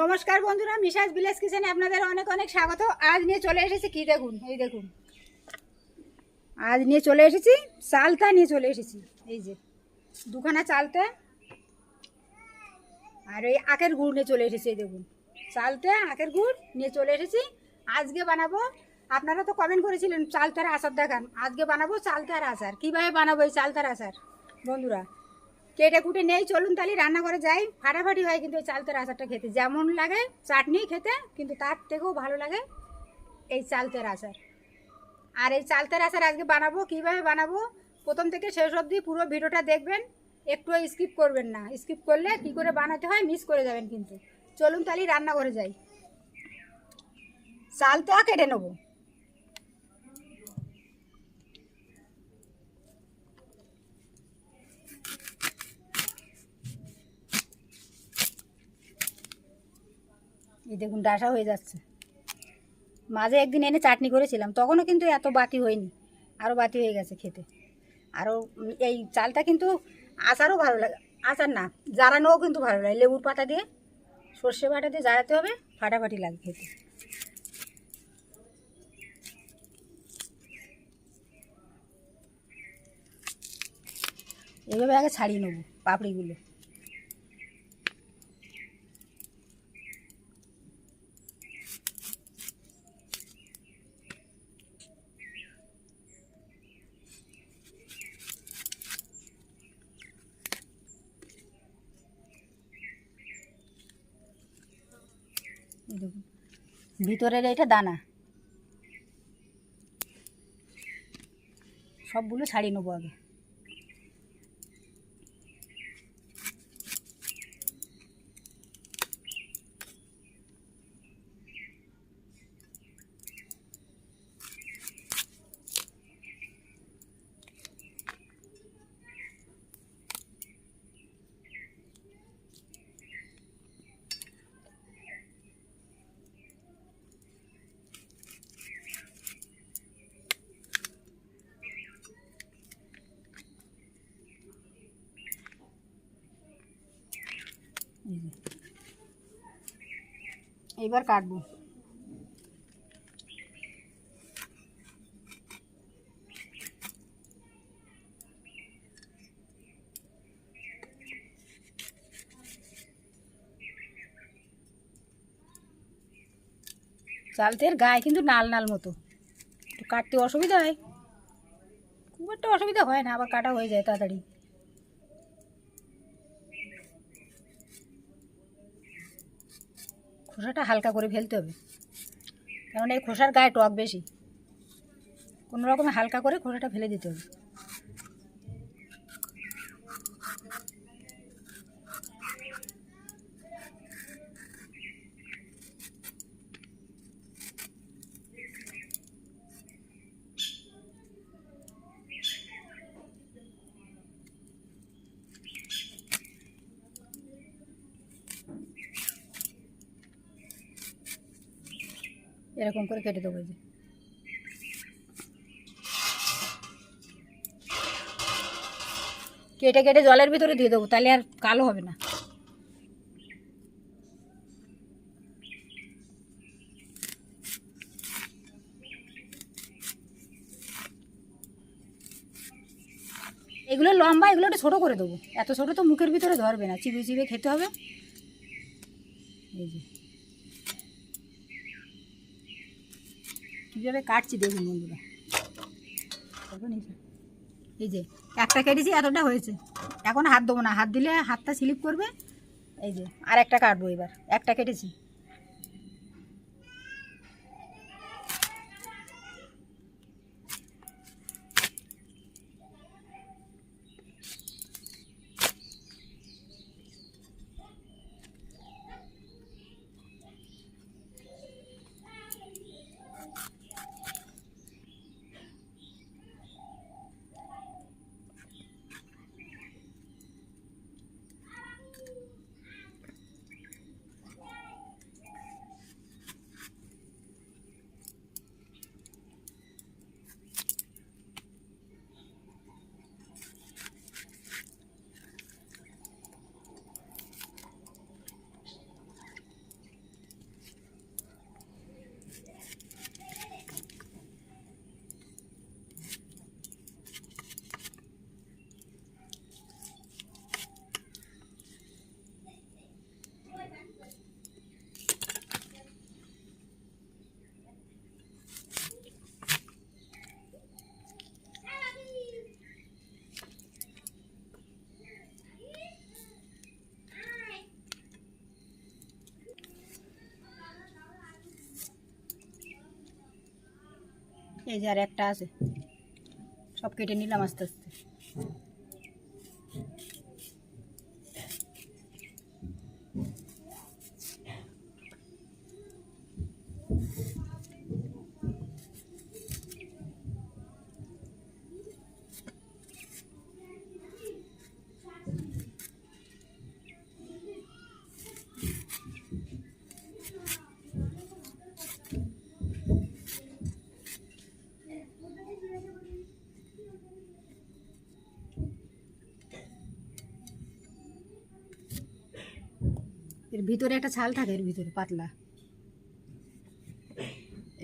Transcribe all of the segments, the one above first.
নমস্কার বন্ধুরা মিসাজ ভিলেজ কিচেনে আপনাদের অনেক অনেক স্বাগত। আজ নিয়ে চলে এসেছি কি দেখুন? এই দেখুন। আজ নিয়ে চলে এসেছি, চালতা নিয়ে চলে এসেছি। এই যে, দুখানা চালতা আর ওই আখের গুড় নিয়ে চলে এসেছি, এই দেখুন। চালতে, আখের গুড় নিয়ে চলে এসেছি। আজকে বানাবো, আপনারা তো কমেন্ট করেছিলেন চালতার আচার দেখান। আজকে বানাবো চালতার আচার। কীভাবে বানাবো এই চালতার আচার? বন্ধুরা কেটে কুটে নেই, চলুন তাহলে রান্না করে যাই। ফাটাফাটি হয় কিন্তু এই চালতার আচারটা খেতে। যেমন লাগে চাটনি খেতে, কিন্তু তার থেকেও ভালো লাগে এই চালতার আচার। আর এই চালতার আচার আজকে বানাবো, কীভাবে বানাবো? প্রথম থেকে শেষ অবধি পুরো ভিডিওটা দেখবেন, একটু স্কিপ করবেন না। স্কিপ করলে কি করে বানাতে হয় মিস করে যাবেন কিন্তু। চলুন তাহলে রান্না করে যাই। চালটা কেটে নেব। এই দেখুন, ডাসা হয়ে যাচ্ছে। মাঝে একদিন এনে চাটনি করেছিলাম, তখনও কিন্তু এত বাতি হয়নি আরও বাতি হয়ে গেছে খেতে। আরও এই চালটা কিন্তু আচারও ভালো লাগে, আচার না, জারানোও কিন্তু ভালো লাগে। লেবুর পাতা দিয়ে, সর্ষে বাটা দিয়ে জারাতে হবে, ফাটাফাটি লাগে খেতে। এইভাবে আগে ছাড়িয়ে নেব পাপড়িগুলো এই দেখুন ভিতরের এটা দানা। সবগুলো ছাড়িয়ে নেব আগে। এইবার কাটবো। চালতের গায়ে কিন্তু নাল নাল মতো। কাটতে অসুবিধা হয়। খুব একটা অসুবিধা হয় না, আবার কাটা হয়ে যায় তাড়াতাড়ি। খোসাটা হালকা করে ফেলতে হবে। কারণ এই খোসার গায়ে টক বেশি। কোনো রকমে হালকা করে খোসাটা ফেলে দিতে হবে। এরকম করে কেটে দেবো যে। কেটে কেটে জলের ভিতরে দিয়ে দেবো, তাহলে আর কালো হবে না। এগুলো লম্বা, এগুলো একটু ছোটো করে দেবো। এত ছোটো তো মুখের ভিতরে ধরবে না, চিবিয়ে চিবিয়ে খেতে হবে। এই যে। কীভাবে কাটছি, দেখুন বন্ধুরা। এই যে। একটা কেটেছি, এতটা হয়েছে। এখন হাত দেবো না, হাত দিলে হাতটা স্লিপ করবে। এই যে আর একটা কাটবো এবার, একটা কেটেছি। এই যে আর একটা আছে। সব কেটে নিলাম আস্তে আস্তে। ভিতরে একটা ছাল থাকে এর ভিতরে, পাতলা।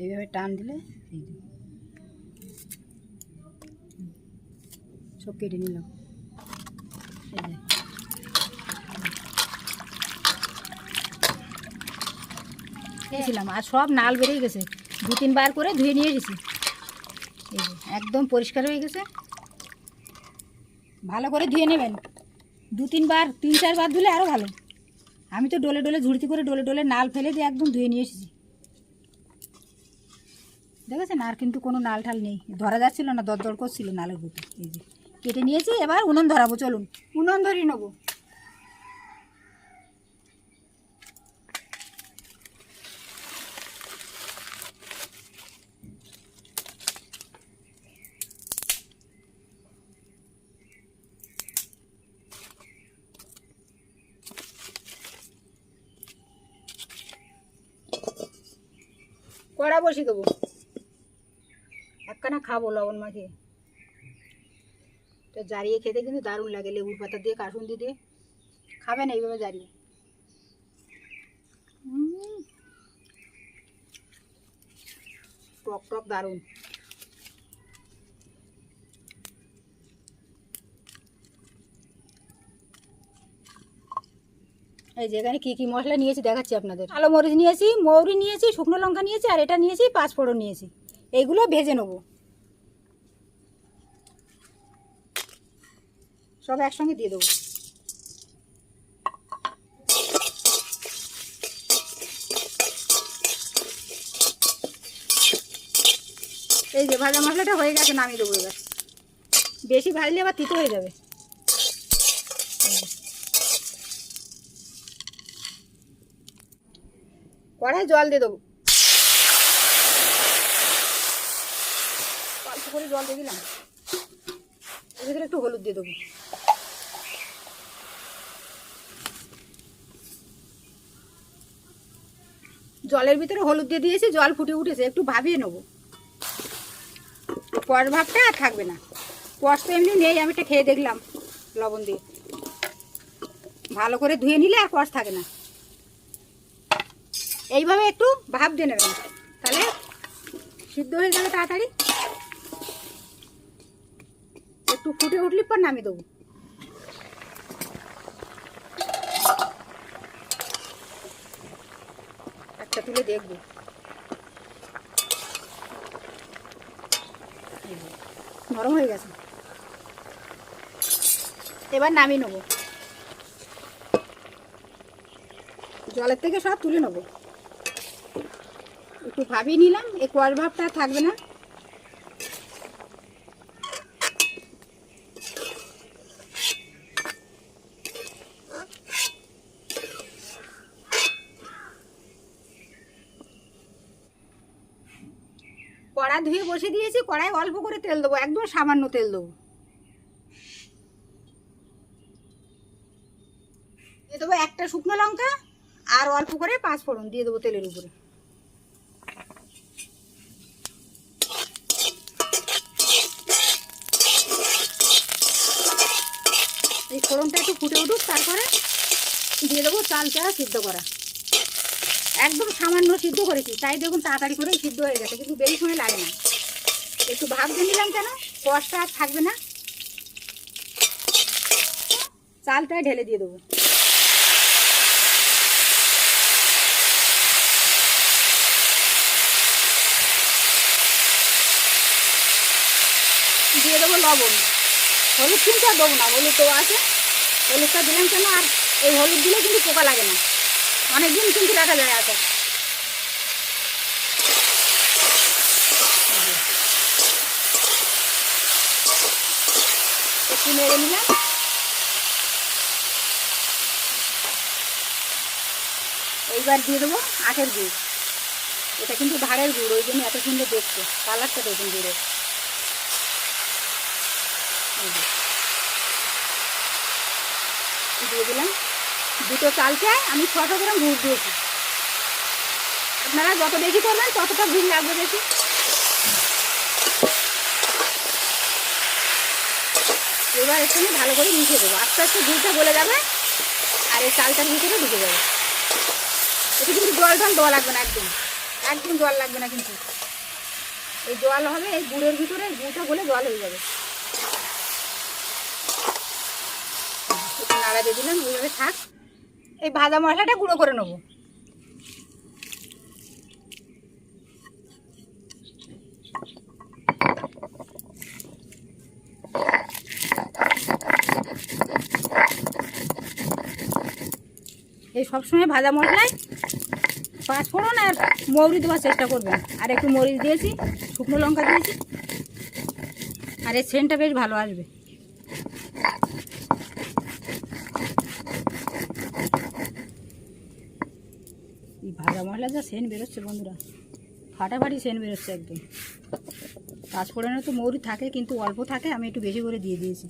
এইভাবে টান দিলে। সব কেটে নিলাম। খেয়েছিলাম আর সব নাল বেরিয়ে গেছে। দু তিনবার করে ধুয়ে নিয়ে গেছি। একদম পরিষ্কার হয়ে গেছে। ভালো করে ধুয়ে নেবেন। দু তিনবার, তিন চারবার ধুলে আরও ভালো। আমি তো ডোলে ডলে ঝুড়িতে করে ডলে ডলে নাল ফেলে দিয়ে একদম ধুয়ে নিয়ে এসেছি। দেখেছেন? আর কিন্তু কোনো নাল ঠাল নেই। ধরা যাচ্ছিল না দর দর করছিল নালের ভিতরে। এই যে, কেটে নিয়েছি, এবার উনুন ধরাবো, চলুন। উনুন ধরিয়ে নেব। কড়া বসিয়ে দেবো। একখানা খাব লবণ মাখে তো জারিয়ে খেতে কিন্তু দারুণ লাগে, লেবুর পাতা দিয়ে দিতে খাবে না এইভাবে জারিয়ে। টক টক দারুণ। এই যে এখানে কী কী মশলা নিয়েছি দেখাচ্ছি আপনাদের। কালো মরিচ নিয়েছি, মৌরি নিয়েছি, শুকনো লঙ্কা নিয়েছি, আর এটা নিয়েছি পাঁচফোড়ন নিয়েছি। এইগুলো ভেজে নেব। সব একসঙ্গে দিয়ে দেবো। এই যে ভাজা মশলাটা হয়ে গেছে, নামিয়ে দেবো এবার। বেশি ভাজলে আবার তিতো হয়ে যাবে এই যে। কড়াই জল দিয়ে দেবো। অল্প করে জল দিয়ে দিলাম। এর ভিতরে একটু হলুদ দিয়ে দেবো। জলের ভিতরে হলুদ দিয়ে দিয়েছি, জল ফুটে উঠেছে, একটু ভাবিয়ে নেব। কষ ভাবটা আর থাকবে না। কষ তো এমনি নেই, আমি এটা খেয়ে দেখলাম লবণ দিয়ে। ভালো করে ধুয়ে নিলে আর কষ থাকে না। এইভাবে একটু ভাপ দিয়ে নেবেন। তাহলে সিদ্ধ হয়ে যাবে তাড়াতাড়ি একটু ফুটে উঠলি পর নামিয়ে দেবো। একটা তুলে দেখব। নরম হয়ে গেছে। এবার নামিয়ে নেব। জলের থেকে সব তুলে নেব। একটু ভাবিয়ে নিলাম এই কোয়ার ভাবটা থাকবে না। কড়া ধুয়ে বসে দিয়েছি কড়াই অল্প করে তেল দেবো, একদম সামান্য তেল দেবো। দিয়ে দেবো একটা শুকনো লঙ্কা আর অল্প করে পাঁচ ফোড়ন, দিয়ে দেবো তেলের উপরে। ফোড়নটা একটু ফুটে উঠুক, তারপরে দিয়ে দেবো চাল চারা সিদ্ধ করা। একদম সামান্য সিদ্ধ করেছি, তাই দেখুন তাড়াতাড়ি করে সিদ্ধ হয়ে গেছে, কিন্তু বেশি সময় লাগে না। একটু ভাব দিয়ে নিলাম কেন কষটা আর থাকবে না। চালটা ঢেলে দিয়ে দেবো। দিয়ে দেবো লবণ। হলুদ কিন্তু আর দেবো না, হলুদ তো আছে। হলুদটা দিলাম কেন? আর এই হলুদ দিলে কিন্তু পোকা লাগে না। অনেক দিন কিন্তু রাখা যায় আছে। একটু নেড়ে নিলাম। এইবার দিয়ে দেবো আখের গুড়। এটা কিন্তু ধারের গুড়, ওই জন্য এত সুন্দর দেখছে কালারটা দেখুন গুড়ের। দিয়ে দিলাম। দুটো চাল চাই আমি ছশো গ্রাম গুড় দিয়েছি। আপনারা যত বেশি করবেন, ততটা গুড় লাগবে বেশি। এবার এর সঙ্গে ভালো করে মিশিয়ে দেবো। আস্তে আস্তে গুড়টা গলে যাবে আর এই চালটার ভিতরে ঢুকে যাবে। এটা কিন্তু জল টল দেওয়া লাগবে না একদম। একদম জল লাগবে না কিন্তু। এই জল হবে এই গুড়ের ভিতরে, গুড়টা গলে জল হয়ে যাবে একটু নাড়া দিয়ে দিলাম, এইভাবে থাক। এই ভাজা মশলাটা গুঁড়ো করে নেব। এই সবসময় ভাজা মশলায় পাঁচ ফোড়ন আর মৌরি দেওয়ার চেষ্টা করবেন। আর একটু মরিচ দিয়েছি, শুকনো লঙ্কা দিয়েছি, আর এই সেন্টটা বেশ ভালো আসবে এই ভাজা মশলা যা সেন্ট বেরোচ্ছে বন্ধুরা। ফাটাফাটি সেন বেরোচ্ছে একদম। পাঁচ ফোড়নে তো মৌরি থাকে, কিন্তু অল্প থাকে, আমি একটু বেশি করে দিয়ে দিয়েছি।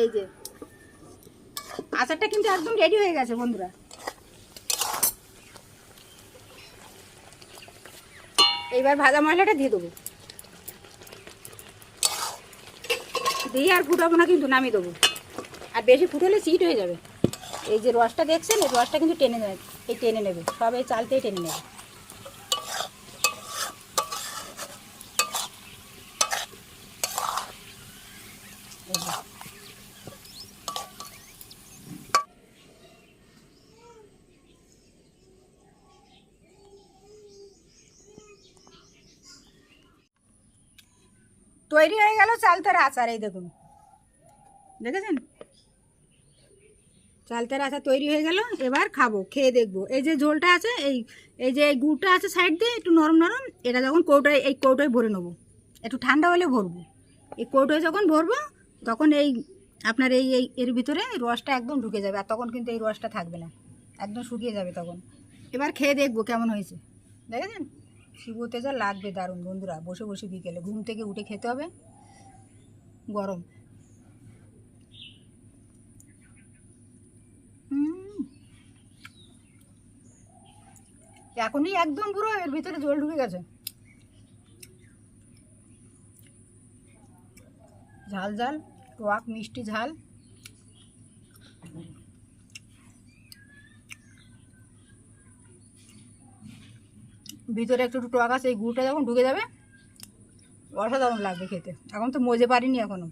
এই যে, আচারটা কিন্তু একদম রেডি হয়ে গেছে বন্ধুরা। এইবার ভাজা মশলাটা দিয়ে দেবো। দিয়ে আর ফুটাবো না কিন্তু নামিয়ে দেবো। আর বেশি ফুটলে সিট হয়ে যাবে। এই যে রসটা দেখছেন? এই রসটা কিন্তু টেনে নেবে, এই টেনে নেবে। সব এই চালতেই টেনে নেবে। তৈরি হয়ে গেল চালতার আচার, এই দেখুন। দেখেছেন? চালতার আচার তৈরি হয়ে গেল, এবার খাব, খেয়ে দেখব। এই যে ঝোলটা আছে, এই এই যে গুড়টা আছে সাইড দিয়ে, একটু নরম নরম, এটা যখন কৌটোয়, এই কৌটোয় ভরে নেব। একটু ঠান্ডা হলে ভরবো। এই কৌটোয় যখন ভরবো, তখন এই আপনার এই এই, এর ভিতরে রসটা একদম ঢুকে যাবে, আর তখন কিন্তু এই রসটা থাকবে না। একদম শুকিয়ে যাবে তখন। এবার খেয়ে দেখব কেমন হয়েছে। দেখেছেন? শিবতে যা লাগবে দারুণ, বন্ধুরা। বসে বসে বিকেলে। ঘুম থেকে উঠে খেতে হবে। গরম। এখনই একদম পুরো এর ভিতরে জল ঢুকে গেছে। ঝাল ঝাল। টক মিষ্টি ঝাল। ভিতরে একটু টক আছে এই গুড়টা যখন ঢুকে যাবে, অসাধারণ লাগবে খেতে। এখন তো মজে পারিনি এখনও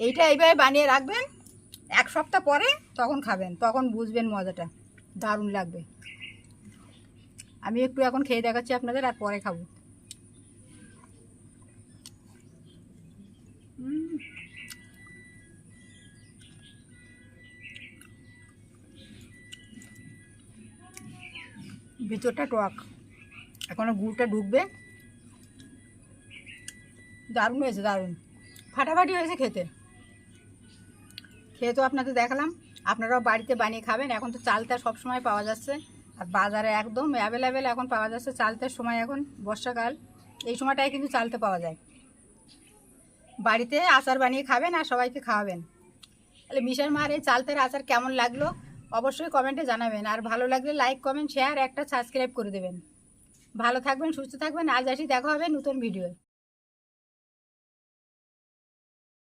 এইটা এইভাবে বানিয়ে রাখবেন, এক সপ্তাহ পরে তখন খাবেন, তখন বুঝবেন মজাটা। দারুণ লাগবে। আমি একটু এখন খেয়ে দেখাচ্ছি আপনাদের, আর পরে খাব। ভিতরটা টক। এখনও গুড়টা ঢুকবে। দারুণ হয়েছে, দারুণ। ফাটাফাটি হয়েছে খেতে। খেয়ে তো আপনাদের দেখালাম। আপনারাও বাড়িতে বানিয়ে খাবেন। এখন তো চালটা সবসময় পাওয়া যাচ্ছে। আর বাজারে একদম অ্যাভেলেবেল এখন পাওয়া যাচ্ছে চালতার সময় এখন বর্ষাকাল। এই সময়টায় কিন্তু চালতে পাওয়া যায়। বাড়িতে আচার বানিয়ে খাবেন আর সবাইকে খাওয়াবেন। তাহলে মিশার মার এই চালতের আচার কেমন লাগল? অবশ্যই কমেন্টে জানাবেন। আর ভালো লাগলে লাইক কমেন্ট শেয়ার একটা সাবস্ক্রাইব করে দেবেন। ভালো থাকবেন সুস্থ থাকবেন। আজ আসি দেখা হবে নতুন ভিডিও